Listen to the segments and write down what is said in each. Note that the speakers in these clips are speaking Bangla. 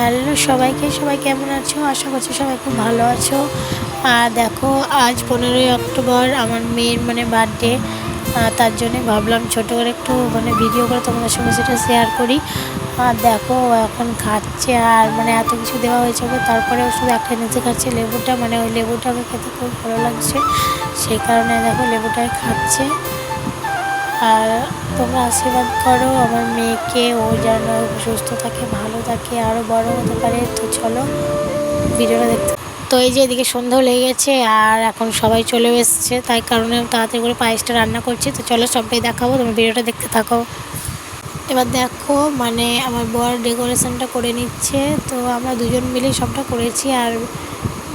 হ্যালো সবাইকে, সবাই কেমন আছো? আশা করছি সবাই খুব ভালো আছো। আর দেখো, আজ পনেরোই অক্টোবর আমার মেয়ের মানে বার্থডে তার জন্য ভাবলাম ছোটো করে একটু মানে ভিডিও করে তোমাদের সঙ্গে সেটা শেয়ার করি। আর দেখো এখন খাচ্ছে আর মানে এত কিছু দেওয়া হয়েছে ওকে। তারপরে ও শুধু একটা নিচে খাচ্ছে লেবুটা। মানে ওই লেবুটাকে খেতে খুব ভালো লাগছে। সেই কারণে দেখো লেবুটাই খাচ্ছে। আর তোমরা আশীর্বাদ করো, আমার মেয়েকে ও যেন সুস্থ থাকে, ভালো থাকে আরও বড় হতে পারে। তো চলো, ভিডিওটা দেখতে। তো এই যে এদিকে সন্ধ্যাও লেগে গেছে আর এখন সবাই চলে এসছে, তাই কারণে তাড়াতাড়ি করে পায়েসটা রান্না করছি। তো চলো, সবটাই দেখাবো তুমি ভিডিওটা দেখতে থাকো। এবার দেখো মানে আমার বর ডেকোরেশনটা করে নিচ্ছে, তো আমরা দুজন মিলেই সবটা করেছি। আর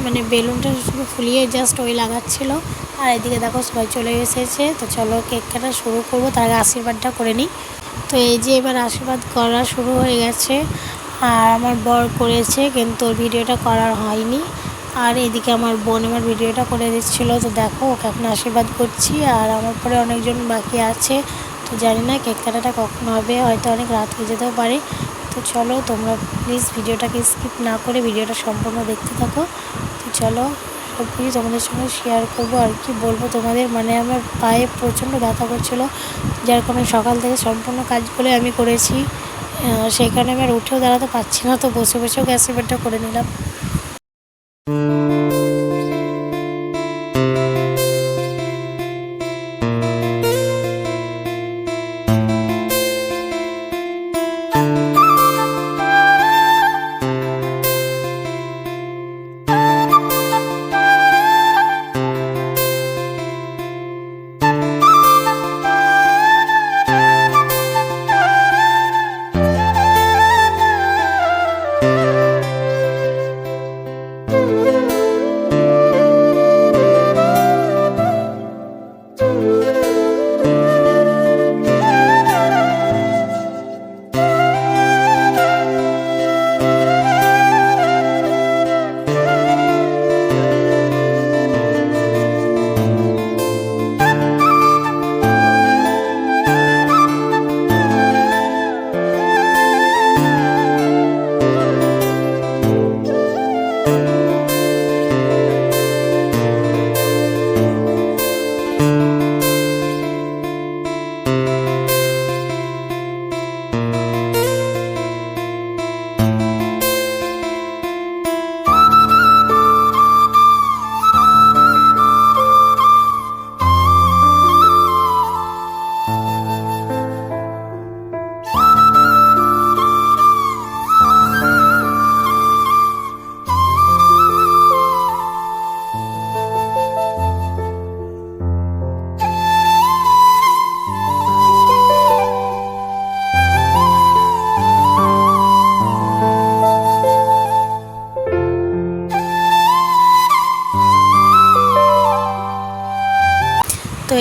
মানে বেলুনটা শুধু ফুলিয়ে জাস্ট ওই লাগাচ্ছিল। আর এদিকে দেখো সবাই চলে এসেছে। তো চলো কেক কাটা শুরু করব, তার আগে আশীর্বাদটা করে নিই। তো এই যে এবার আশীর্বাদ করা শুরু হয়ে গেছে। আর আমার বর করেছে, কিন্তু ভিডিওটা করার হয়নি। আর এদিকে আমার বোন আমার ভিডিওটা করে দিচ্ছিল। তো দেখো, ওকে এখন আশীর্বাদ করছি। আর আমার পরে অনেকজন বাকি আছে। তো জানি না কেক কাটাটা কখন হবে, হয়তো অনেক রাত হয়ে যেতেও পারে। তো চলো তোমরা প্লিজ ভিডিওটাকে স্কিপ না করে ভিডিওটা সম্পূর্ণ দেখতে থাকো। চলো সব কিছু তোমাদের সঙ্গে শেয়ার করব আর কি বলব তোমাদের। মানে আমার পায়ে প্রচণ্ড ব্যথা করছিল, যার কারণে সকাল থেকে সম্পূর্ণ কাজগুলো আমি করেছি। কারণে আমি আর উঠেও দাঁড়াতে পারছি না, তো বসে বসেও গ্যাস সিলিন্ডারটা করে নিলাম।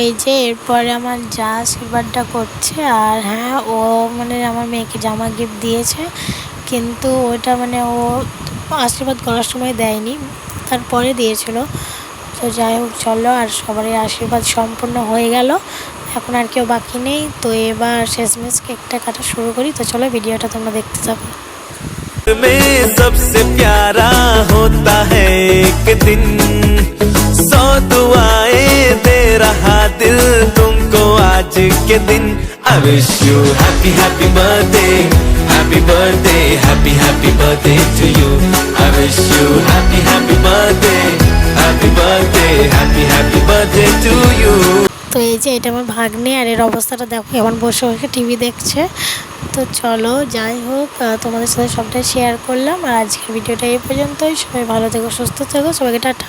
এই যে এরপরে আমার যা আশীর্বাদটা করছে আর হ্যাঁ ও মানে আমার মেয়েকে জামা গিফট দিয়েছে কিন্তু ওটা মানে ও আশীর্বাদ করার সময় দেয়নি তারপরে দিয়েছিল তো যাই হোক চলো আর সবারই আশীর্বাদ সম্পূর্ণ হয়ে গেল এখন আর কেউ বাকি নেই তো এবার শেষমেশ কেকটা কাটা শুরু করি তো চলো ভিডিওটা তোমরা দেখতে থাকো में सबसे प्यारा होता है एक दिन सौ दुआएं दे रहा दिल तुमको आज के दिन I wish you happy happy birthday happy birthday happy happy birthday to you I wish you happy happy birthday happy birthday happy happy birthday to you তো এই যে এটা আমার ভাগ্নে আর এর অবস্থাটা দেখো এমন বসে বসে টিভি দেখছে তো চলো যাই হোক আহ, তোমাদের সাথে সবটাই শেয়ার করলাম আর আজকের ভিডিওটা এই পর্যন্তই সবাই ভালো থেকো সুস্থ থেকো সবাইকে টাটা